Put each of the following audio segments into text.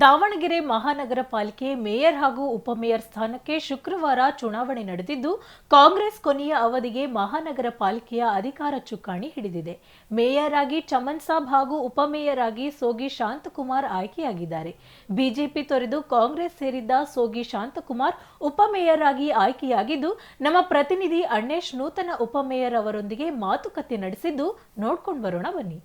ದಾವಣಗೆರೆ ಮಹಾನಗರ ಪಾಲಿಕೆ ಮೇಯರ್ ಹಾಗೂ ಉಪಮೇಯರ್ ಸ್ಥಾನಕ್ಕೆ ಶುಕ್ರವಾರ ಚುನಾವಣೆ ನಡೆದಿದ್ದು, ಕಾಂಗ್ರೆಸ್ ಕೊನೆಯ ಅವಧಿಗೆ ಮಹಾನಗರ ಪಾಲಿಕೆಯ ಅಧಿಕಾರ ಚುಕ್ಕಾಣಿ ಹಿಡಿದಿದೆ. ಮೇಯರ್ ಆಗಿ ಚಮನ್ ಸಾಬ್ ಹಾಗೂ ಉಪಮೇಯರ್ ಆಗಿ ಸೋಗಿ ಶಾಂತಕುಮಾರ್ ಆಯ್ಕೆಯಾಗಿದ್ದಾರೆ. ಬಿಜೆಪಿ ತೊರೆದು ಕಾಂಗ್ರೆಸ್ ಸೇರಿದ್ದ ಸೋಗಿ ಶಾಂತಕುಮಾರ್ ಉಪಮೇಯರ್ ಆಗಿ ಆಯ್ಕೆಯಾಗಿದ್ದು, ನಮ್ಮ ಪ್ರತಿನಿಧಿ ಅಣ್ಣೇಶ್ ನೂತನ ಉಪಮೇಯರ್ ಅವರೊಂದಿಗೆ ಮಾತುಕತೆ ನಡೆಸಿದ್ದು, ನೋಡ್ಕೊಂಡು ಬರೋಣ ಬನ್ನಿ.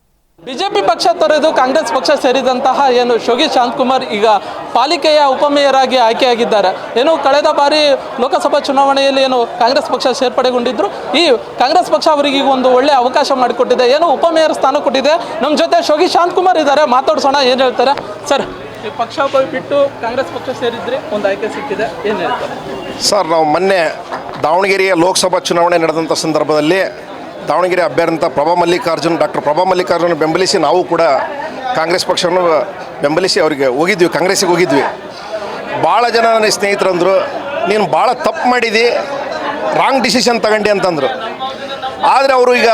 ಬಿಜೆಪಿ ಪಕ್ಷ ತೊರೆದು ಕಾಂಗ್ರೆಸ್ ಪಕ್ಷ ಸೇರಿದಂತಹ ಏನು ಶೋಗಿ ಶಾಂತಕುಮಾರ್ ಈಗ ಪಾಲಿಕೆಯ ಉಪಮೇಯರ್ ಆಗಿ ಆಯ್ಕೆಯಾಗಿದ್ದಾರೆ. ಏನು ಕಳೆದ ಬಾರಿ ಲೋಕಸಭಾ ಚುನಾವಣೆಯಲ್ಲಿ ಏನು ಕಾಂಗ್ರೆಸ್ ಪಕ್ಷ ಸೇರ್ಪಡೆಗೊಂಡಿದ್ರು. ಈ ಕಾಂಗ್ರೆಸ್ ಪಕ್ಷ ಅವರಿಗೆ ಒಂದು ಒಳ್ಳೆ ಅವಕಾಶ ಮಾಡಿಕೊಟ್ಟಿದೆ. ಏನು ಉಪಮೇಯರ್ ಸ್ಥಾನ ಕೊಟ್ಟಿದೆ. ನಮ್ಮ ಜೊತೆ ಶೋಗಿ ಶಾಂತಕುಮಾರ್ ಇದ್ದಾರೆ. ಮಾತಾಡ್ಸೋಣ, ಏನು ಹೇಳ್ತಾರೆ? ಸರ್ ಪಕ್ಷ ಬಿಟ್ಟು ಕಾಂಗ್ರೆಸ್ ಪಕ್ಷ ಸೇರಿದ್ರೆ ಒಂದು ಆಯ್ಕೆ ಸಿಕ್ಕಿದೆ. ಏನು ಹೇಳ್ತಾರೆ? ಸರ್, ನಾವು ಮೊನ್ನೆ ದಾವಣಗೆರೆಯ ಲೋಕಸಭಾ ಚುನಾವಣೆ ನಡೆದಂಥ ಸಂದರ್ಭದಲ್ಲಿ ದಾವಣಗೆರೆ ಅಭ್ಯರ್ಥಿ ಪ್ರಭಾ ಮಲ್ಲಿಕಾರ್ಜುನ್, ಡಾಕ್ಟರ್ ಪ್ರಭಾ ಮಲ್ಲಿಕಾರ್ಜುನ್ ಬೆಂಬಲಿಸಿ ನಾವು ಕೂಡ ಕಾಂಗ್ರೆಸ್ ಪಕ್ಷವನ್ನು ಬೆಂಬಲಿಸಿ ಅವರಿಗೆ ಹೋಗಿದ್ವಿ, ಕಾಂಗ್ರೆಸ್ಸಿಗೆ ಹೋಗಿದ್ವಿ. ಭಾಳ ಜನ ನನ್ನ ಸ್ನೇಹಿತರಂದರು ನೀನು ಭಾಳ ತಪ್ಪು ಮಾಡಿದಿ ರಾಂಗ್ ಡಿಸಿಷನ್ ತಗೊಂಡಿ ಅಂತಂದರು. ಆದರೆ ಅವರು ಈಗ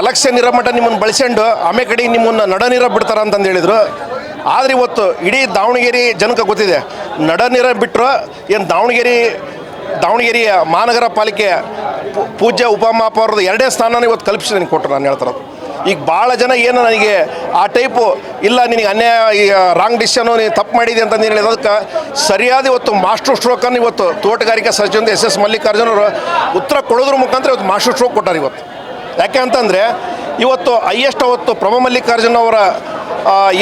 ಎಲೆಕ್ಷನ್ ಇರೋ ಮಟ್ಟ ನಿಮ್ಮನ್ನು ಬಳಸ್ಕೊಂಡು ಆಮೆ ಕಡೆ ನಿಮ್ಮನ್ನು ನಡನೀರ ಬಿಡ್ತಾರ ಅಂತಂದು ಹೇಳಿದರು. ಆದರೆ ಇವತ್ತು ಇಡೀ ದಾವಣಗೆರೆ ಜನಕ್ಕೆ ಗೊತ್ತಿದೆ ನಡನೀರ ಬಿಟ್ಟರು ಏನು ದಾವಣಗೆರೆ ದಾವಣಗೆರೆಯ ಮಹಾನಗರ ಪಾಲಿಕೆ ಪೂಜ್ಯ ಉಪಮಹಾಪೌರದ ಎರಡೇ ಸ್ಥಾನನ ಇವತ್ತು ಕಲ್ಪಿಸಿ ನನಗೆ ಕೊಟ್ಟರು ನಾನು ಹೇಳ್ತಿರೋದು ಈಗ ಭಾಳ ಜನ ಏನು ನನಗೆ ಆ ಟೈಪು, ಇಲ್ಲ ನಿನಗೆ ಅನ್ಯಾಯ, ಈ ರಾಂಗ್ ಡಿಸಿಷನು ನೀನು ತಪ್ಪು ಮಾಡಿದೆ ಅಂತ ನೀನು ಅದಕ್ಕೆ ಸರಿಯಾದ ಇವತ್ತು ಮಾಸ್ಟರ್ ಸ್ಟ್ರೋಕನ್ನು ಇವತ್ತು ತೋಟಗಾರಿಕಾ ಸಚಿವ ಎಸ್ ಎಸ್ ಮಲ್ಲಿಕಾರ್ಜುನವರು ಉತ್ತರ ಕೊಡೋದ್ರ ಮುಖಾಂತರ ಇವತ್ತು ಮಾಸ್ಟರ್ ಸ್ಟ್ರೋಕ್ ಕೊಟ್ಟಾರೆ ಇವತ್ತು. ಯಾಕೆ ಅಂತಂದರೆ ಇವತ್ತು ಹೈಯೆಸ್ಟ್ ಅವತ್ತು ಪ್ರಭ ಮಲ್ಲಿಕಾರ್ಜುನ್ ಅವರ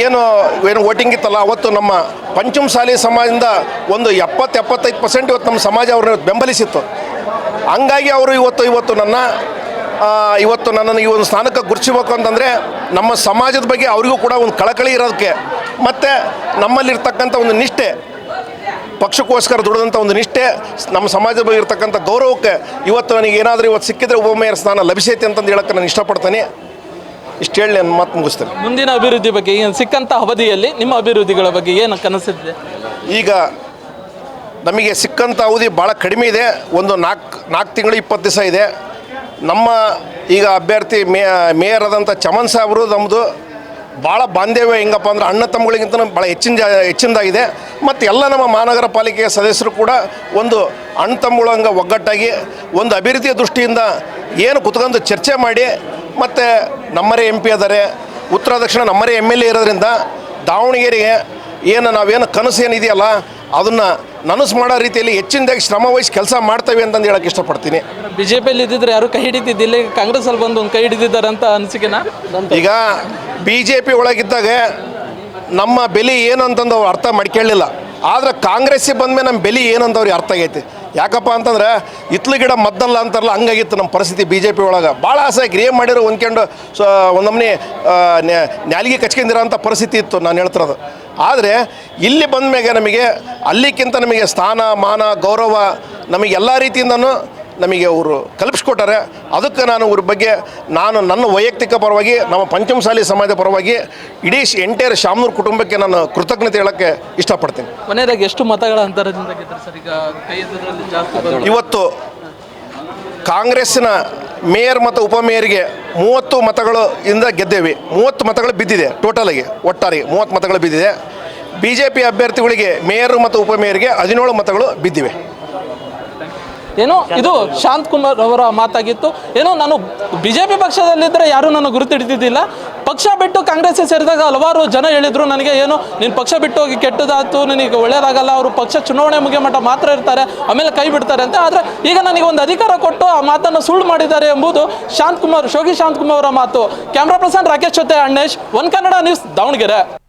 ಏನು ಏನು ವೋಟಿಂಗ್ ಇತ್ತಲ್ಲ, ಅವತ್ತು ನಮ್ಮ ಪಂಚಮ ಪಂಚಮಸಾಲಿ ಸಮಾಜದಿಂದ ಒಂದು ಎಪ್ಪತ್ತು, ಎಪ್ಪತ್ತೈದು ಪರ್ಸೆಂಟ್ ಇವತ್ತು ನಮ್ಮ ಸಮಾಜ ಅವ್ರನ್ನ ಬೆಂಬಲಿಸಿತ್ತು. ಹಂಗಾಗಿ ಅವರು ಇವತ್ತು ಇವತ್ತು ನನ್ನ ಇವತ್ತು ನನ್ನನ್ನು ಈ ಒಂದು ಸ್ಥಾನಕ್ಕೆ ಗುರುತಿಸ್ಬೇಕು ಅಂತಂದರೆ ನಮ್ಮ ಸಮಾಜದ ಬಗ್ಗೆ ಅವರಿಗೂ ಕೂಡ ಒಂದು ಕಳಕಳಿ ಇರೋದಕ್ಕೆ, ಮತ್ತು ನಮ್ಮಲ್ಲಿರ್ತಕ್ಕಂಥ ಒಂದು ನಿಷ್ಠೆ, ಪಕ್ಷಕ್ಕೋಸ್ಕರ ದುಡಿದಂಥ ಒಂದು ನಿಷ್ಠೆ, ನಮ್ಮ ಸಮಾಜದ ಬಗ್ಗೆ ಇರ್ತಕ್ಕಂಥ ಗೌರವಕ್ಕೆ ಇವತ್ತು ನನಗೆ ಏನಾದರೂ ಇವತ್ತು ಸಿಕ್ಕಿದ್ರೆ ಉಪಮೇಯರ್ ಸ್ಥಾನ ಲಭಿಸೈತೆ ಅಂತಂದು ಹೇಳೋಕ್ಕೆ ನಾನು ಇಷ್ಟಪಡ್ತೇನೆ. ಇಷ್ಟು ಹೇಳಿ ನಾನು ಮಾತು ಮುಗಿಸ್ತೇನೆ. ಮುಂದಿನ ಅಭಿವೃದ್ಧಿ ಬಗ್ಗೆ ಏನು ಸಿಕ್ಕಂಥ ಅವಧಿಯಲ್ಲಿ ನಿಮ್ಮ ಅಭಿವೃದ್ಧಿಗಳ ಬಗ್ಗೆ ಏನು ಕನಸಿದೆ? ಈಗ ನಮಗೆ ಸಿಕ್ಕಂಥ ಅವಧಿ ಭಾಳ ಕಡಿಮೆ ಇದೆ. ಒಂದು ನಾಲ್ಕು ನಾಲ್ಕು ತಿಂಗಳು ಇಪ್ಪತ್ತು ದಿವಸ ಇದೆ. ನಮ್ಮ ಈಗ ಅಭ್ಯರ್ಥಿ ಮೇ ಮೇಯರ್ ಆದಂಥ ಚಮನ್ ಸಾಹೇಬರು ನಮ್ಮದು ಭಾಳ ಬಾಂಧವ್ಯ ಹೆಂಗಪ್ಪ ಅಂದ್ರೆ ಅಣ್ಣ ತಮ್ಮಗಳಿಗಿಂತ ಭಾಳ ಹೆಚ್ಚಿನ ಜಾ ಹೆಚ್ಚಿನದಾಗಿದೆ. ಮತ್ತು ಎಲ್ಲ ನಮ್ಮ ಮಹಾನಗರ ಪಾಲಿಕೆಯ ಸದಸ್ಯರು ಕೂಡ ಒಂದು ಅಣ್ಣ ತಮ್ಮಗಳಂಗೆ ಒಗ್ಗಟ್ಟಾಗಿ ಒಂದು ಅಭಿವೃದ್ಧಿಯ ದೃಷ್ಟಿಯಿಂದ ಏನು ಕುತ್ಕೊಂಡು ಚರ್ಚೆ ಮಾಡಿ ಮತ್ತು ನಮ್ಮರೇ ಎಂ ಪಿ ಅದಾರೆ. ಉತ್ತರ ದಕ್ಷಿಣ ನಮ್ಮರೇ ಎಂ ಎಲ್ ಎ ಇರೋದ್ರಿಂದ ದಾವಣಗೆರೆಗೆ ಏನು ನಾವೇನು ಕನಸು ಏನಿದೆಯಲ್ಲ ಅದನ್ನು ನನಸು ಮಾಡೋ ರೀತಿಯಲ್ಲಿ ಹೆಚ್ಚಿನದಾಗಿ ಶ್ರಮ ವಹಿಸಿ ಕೆಲಸ ಮಾಡ್ತೇವೆ ಅಂತಂದು ಹೇಳಕ್ಕೆ ಇಷ್ಟಪಡ್ತೀನಿ. ಬಿ ಜೆ ಪಿಯಲ್ಲಿ ಇದ್ದಿದ್ರೆ ಯಾರು ಕೈ ಹಿಡಿತಿದ್ದಿಲ್ಲ ಕಾಂಗ್ರೆಸ್ಸಲ್ಲಿ ಕಾಂಗ್ರೆಸ್ ಅಲ್ಲಿ ಬಂದು ಒಂದು ಕೈ ಹಿಡಿದಿದ್ದಾರೆ ಅಂತ ಅನಿಸಿಕೆನಾ? ಈಗ ಬಿ ಜೆ ಪಿ ಒಳಗಿದ್ದಾಗ ನಮ್ಮ ಬೆಲೆ ಏನು ಅಂತಂದು ಅವ್ರು ಅರ್ಥ ಮಾಡ್ಕೊಳ್ಳಿಲ್ಲ. ಆದ್ರೆ ಕಾಂಗ್ರೆಸ್ಸಿಗೆ ಬಂದ್ಮೇಲೆ ನಮ್ಮ ಬೆಲೆ ಏನಂತ ಅವ್ರಿಗೆ ಅರ್ಥ ಆಗೈತಿ. ಯಾಕಪ್ಪ ಅಂತಂದ್ರೆ ಇತ್ಲು ಗಿಡ ಮದ್ದಲ್ಲ ಅಂತಾರಲ್ಲ, ಹಂಗಾಗಿತ್ತು ನಮ್ಮ ಪರಿಸ್ಥಿತಿ ಬಿ ಜೆ ಪಿ ಒಳಗೆ ಭಾಳ ಆಸೆ ಏನು ಮಾಡಿರೋ ಹೊಂದ್ಕೊಂಡು, ಸೊ ಒಂದೊಮ್ಮೆ ನಮ್ಮನೆ ನ್ಯಾಲಿಗೆ ಕಚ್ಕೊಂಡಿರೋ ಅಂಥ ಪರಿಸ್ಥಿತಿ ಇತ್ತು ನಾನು ಹೇಳ್ತಿರೋದು. ಆದರೆ ಇಲ್ಲಿ ಬಂದ ನಮಗೆ, ಅಲ್ಲಿಕ್ಕಿಂತ ನಮಗೆ ಸ್ಥಾನ, ಮಾನ, ಗೌರವ ನಮಗೆ ಎಲ್ಲ ರೀತಿಯಿಂದನೂ ನಮಗೆ ಅವರು ಕಲ್ಪಿಸ್ಕೊಟ್ಟಾರೆ. ಅದಕ್ಕೆ ನಾನು ಅವ್ರ ಬಗ್ಗೆ ನಾನು ನನ್ನ ವೈಯಕ್ತಿಕ ಪರವಾಗಿ ನಮ್ಮ ಪಂಚಮಸಾಲಿ ಸಮಾಜದ ಪರವಾಗಿ ಇಡೀ ಎಂಟೈರ್ ಶಾಮನೂರು ಕುಟುಂಬಕ್ಕೆ ನಾನು ಕೃತಜ್ಞತೆ ಹೇಳೋಕ್ಕೆ ಇಷ್ಟಪಡ್ತೀನಿ. ಮನೆಯದಾಗ ಎಷ್ಟು ಮತಗಳ ಅಂತರದಿಂದ ಸರ್? ಈಗ ಇವತ್ತು ಕಾಂಗ್ರೆಸ್ಸಿನ ಮೇಯರ್ ಮತ್ತು ಉಪಮೇಯರ್ಗೆ ಮೂವತ್ತು ಮತಗಳು ಇಂದ ಗೆದ್ದೇವೆ. ಮೂವತ್ತು ಮತಗಳು ಬಿದ್ದಿದೆ ಟೋಟಲಾಗಿ ಒಟ್ಟಾರೆ ಮೂವತ್ತು ಮತಗಳು ಬಿದ್ದಿದೆ. ಬಿ ಜೆ ಪಿ ಅಭ್ಯರ್ಥಿಗಳಿಗೆ ಮೇಯರ್ ಮತ್ತು ಉಪಮೇಯರ್ಗೆ ಹದಿನೇಳು ಮತಗಳು ಬಿದ್ದಿವೆ. ಏನು ಇದು ಶಾಂತ್ ಕುಮಾರ್ ಅವರ ಮಾತಾಗಿತ್ತು. ಏನೋ ನಾನು ಬಿಜೆಪಿ ಪಕ್ಷದಲ್ಲಿದ್ದರೆ ಯಾರೂ ನಾನು ಗುರುತು ಹಿಡಿದಿದ್ದಿಲ್ಲ. ಪಕ್ಷ ಬಿಟ್ಟು ಕಾಂಗ್ರೆಸ್ಗೆ ಸೇರಿದಾಗ ಹಲವಾರು ಜನ ಹೇಳಿದರು ನನಗೆ ಏನು, ನೀನು ಪಕ್ಷ ಬಿಟ್ಟು ಹೋಗಿ ಕೆಟ್ಟದಾಯ್ತು, ನಿನಗೆ ಒಳ್ಳೆಯದಾಗಲ್ಲ ಅವರು ಪಕ್ಷ ಚುನಾವಣೆ ಮುಗಿಯ ಮಟ್ಟ ಮಾತ್ರ ಇರ್ತಾರೆ, ಆಮೇಲೆ ಕೈ ಬಿಡ್ತಾರೆ ಅಂತ. ಆದರೆ ಈಗ ನನಗೆ ಒಂದು ಅಧಿಕಾರ ಕೊಟ್ಟು ಆ ಮಾತನ್ನು ಸುಳ್ಳು ಮಾಡಿದ್ದಾರೆ ಎಂಬುದು ಶಾಂತ್ ಕುಮಾರ್, ಶೋಗಿ ಶಾಂತ್ ಕುಮಾರ್ ಅವರ ಮಾತು. ಕ್ಯಾಮ್ರಾ ಪರ್ಸನ್ ರಾಕೇಶ್ ಜೊತೆ ಅಣ್ಣೇಶ್, ಒನ್ ಕನ್ನಡ ನ್ಯೂಸ್ ದಾವಣಗೆರೆ.